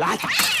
Lan! Ambulans.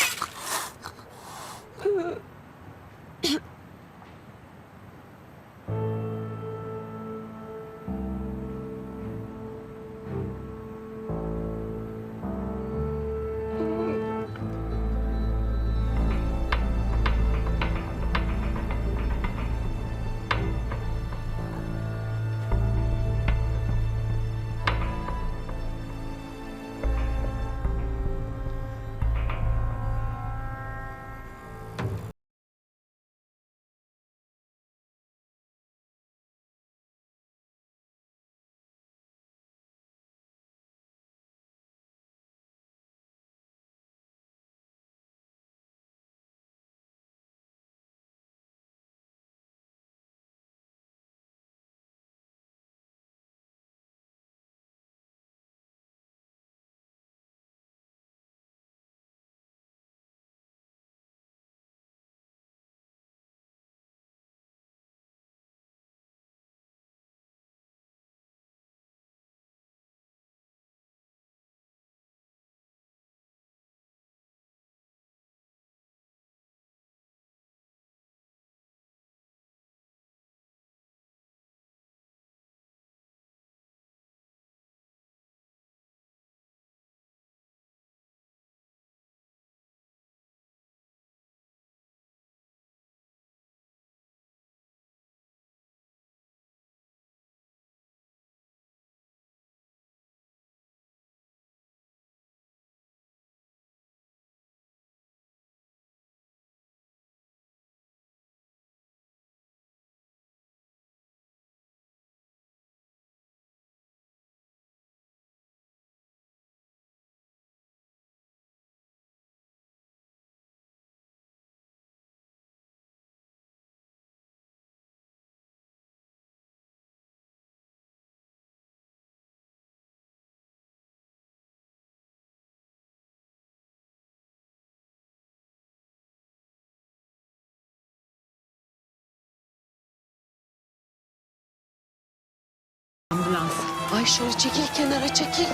Ay şöyle çekil kenara çekil.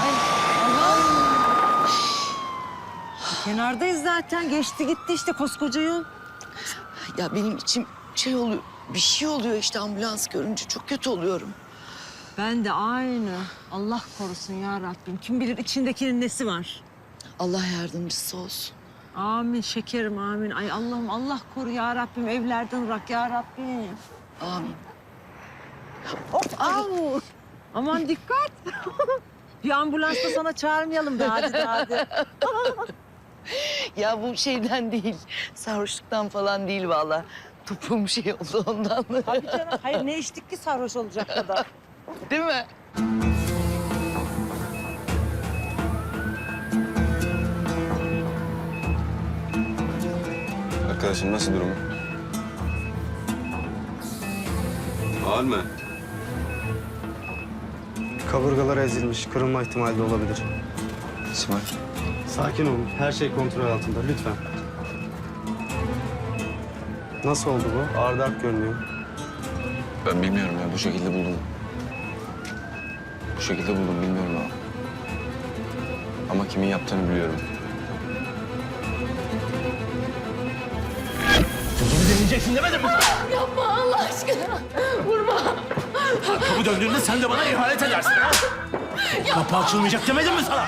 Ay Kenardayız zaten. Geçti gitti işte koskoca yol. Ya benim içim şey oluyor. Bir şey oluyor işte ambulans görünce çok kötü oluyorum. Ben de aynı. Allah korusun ya Rabbim. Kim bilir içindekinin nesi var. Allah yardımcısı olsun. Amin şekerim amin. Ay Allah'ım Allah koru ya Rabbim. Evlerden ırak ya Rabbim. Amin. Hop au. Aman dikkat. Bir ambulans da sana çağırmayalım da hadi de hadi. Ya bu şeyden değil, sarhoşluktan falan değil vallahi. Topuğum şey oldu ondan. Tabii canım. Hayır ne içtik ki sarhoş olacak kadar. Değil mi? Arkadaşım nasıl durumu? Ağır mı? Kaburgaları ezilmiş, kırılma ihtimali de olabilir. İsmail. Sakin olun, her şey kontrol altında lütfen. Nasıl oldu bu? Ağrıda ak görünüyor. Ben bilmiyorum ya bu şekilde buldum. Bu şekilde buldum bilmiyorum ama. Ama kimin yaptığını biliyorum. Yapma Allah aşkına. Vurma. Kapı döndüğünde sen de bana ihanet edersin ha? Kapı açılmayacak demedim mi sana?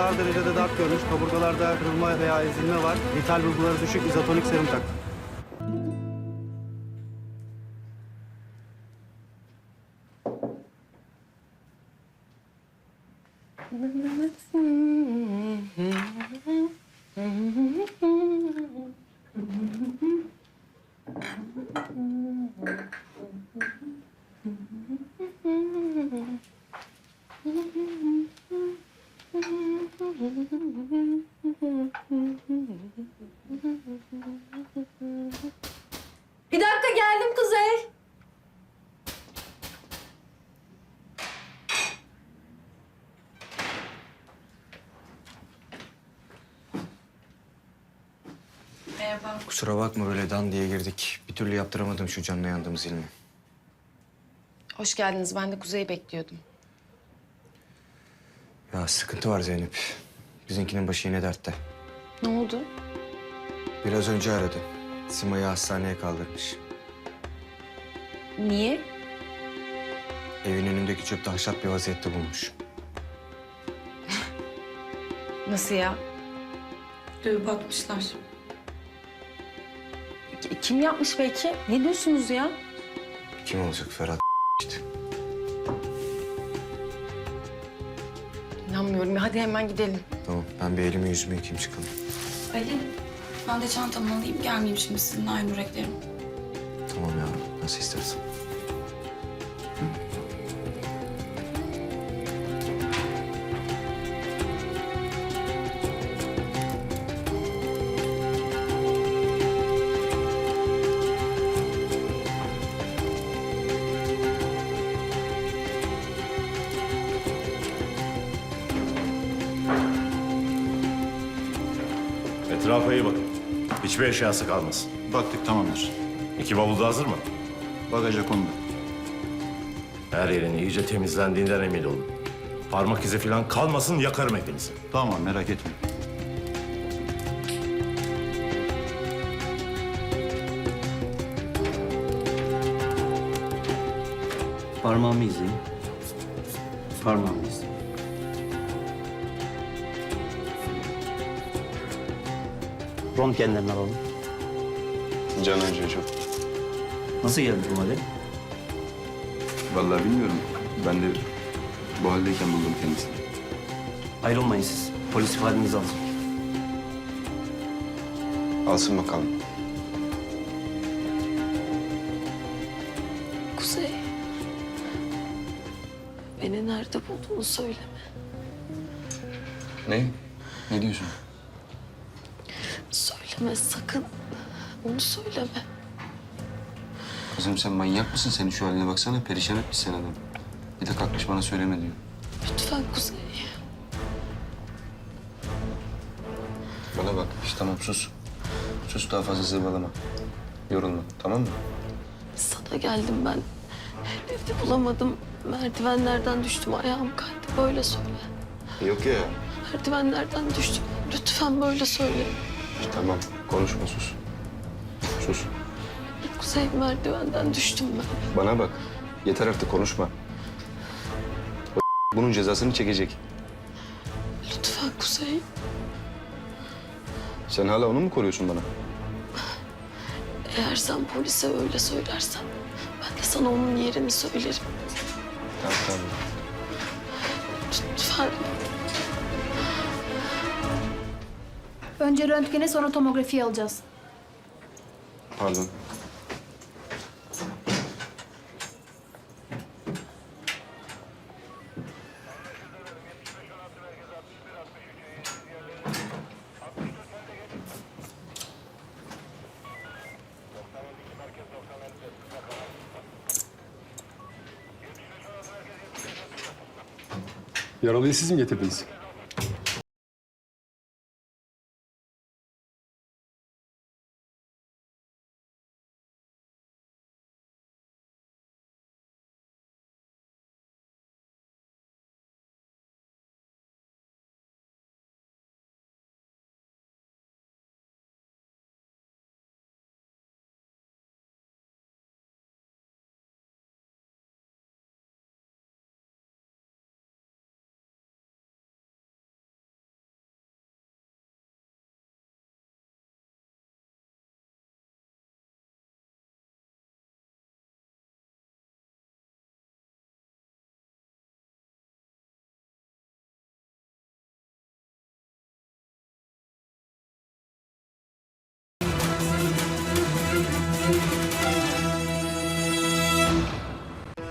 Hastamız ağır derecede darp görmüş, kaburgalarda kırılma veya ezilme var. Vital bulguları düşük, izotonik serum tak. Bir dakika geldim Kuzey. Kusura bakma böyle dan diye girdik. Bir türlü yaptıramadım şu canına yandığımız ilmi. Hoş geldiniz. Ben de Kuzey'i bekliyordum. Ya sıkıntı var Zeynep. Bizimkinin başı yine dertte. Ne oldu? Biraz önce aradı. Sima'yı hastaneye kaldırmış. Niye? Evin önündeki çöpte haşat bir vaziyette bulmuş. Nasıl ya? Dövüp atmışlar. K- Kim yapmış belki? Ne diyorsunuz ya? Kim olacak Ferhat işte. İnanmıyorum. ya. Hadi hemen gidelim. Tamam ben bir elimi yüzümü yıkayayım çıkalım. Ali, ben de çantamı alayım. Gelmeyeyim şimdi sizinle aynı yüreklerim. Tamam ya nasıl istersen. Etrafa iyi bakın. Hiçbir eşyası kalmasın. Baktık tamamdır. İki bavul da hazır mı? Bagaja kondu. Her yerin iyice temizlendiğinden emin olun. Parmak izi falan kalmasın yakarım hepinizi. Tamam merak etme. Parmağımı izleyin. Parmağımı izleyin. Röntgenlerini alalım. Can acıyor çok. Nasıl geldi bu hale? Vallahi bilmiyorum. Ben de bu haldeyken buldum kendisini. Ayrılmayın siz. Polis ifadenizi alsın. Alsın bakalım. Kuzey. Beni nerede bulduğunu söyleme. Ne? Ne diyorsun? Söyleme sakın. Onu söyleme. Kızım sen manyak mısın? Senin şu haline baksana. Perişan etmiş sen adam. Bir de kalkmış bana söyleme diyor. Lütfen Kuzey. Bana bak. İşte tamam sus. Sus daha fazla zırvalama. Yorulma tamam mı? Sana geldim ben. Evde bulamadım. Merdivenlerden düştüm. Ayağım kaydı. Böyle söyle. Yok ya. Merdivenlerden düştüm. Lütfen böyle söyle. Tamam konuşma sus. Sus. Kuzey merdivenden düştüm ben. Bana bak. Yeter artık konuşma. O bunun cezasını çekecek. Lütfen Kuzey. Sen hala onu mu koruyorsun bana? Eğer sen polise öyle söylersen ben de sana onun yerini söylerim. Tamam tamam. Lütfen. Önce röntgene sonra tomografiyi alacağız. Pardon. Yaralıyı siz mi getirdiniz?